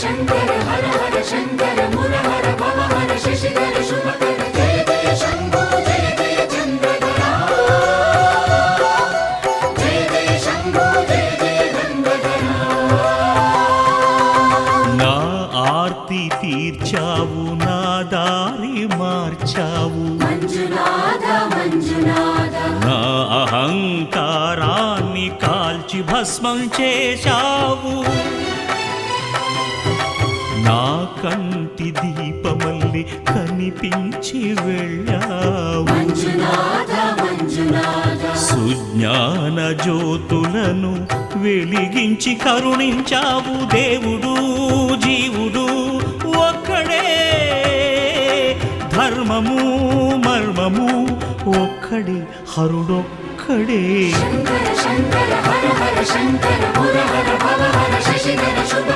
శంకర హర హర శంకర మురహర భవహర శశిధర శుభకర జయ జయ శంభో జయ జయ చంద్రధరా జయ జయ శంభో జయ జయ గంగధరా నా ఆర్తి తీర్చావు నా దారి మార్చావు. మంజునాథ మంజునాథ. నా అహంకారాన్ని కాల్చి భస్మం చేశావు. కంటి దీపమల్లి కనిపించి వెళ్ళావు. సుజ్ఞాన జ్యోతులను వెలిగించి కరుణించావు దేవుడు జీవుడు ఒక్కడే. ధర్మము మర్మము ఒక్కడే హరుడొక్కడే. శంకర శంకర హర హర శంకర.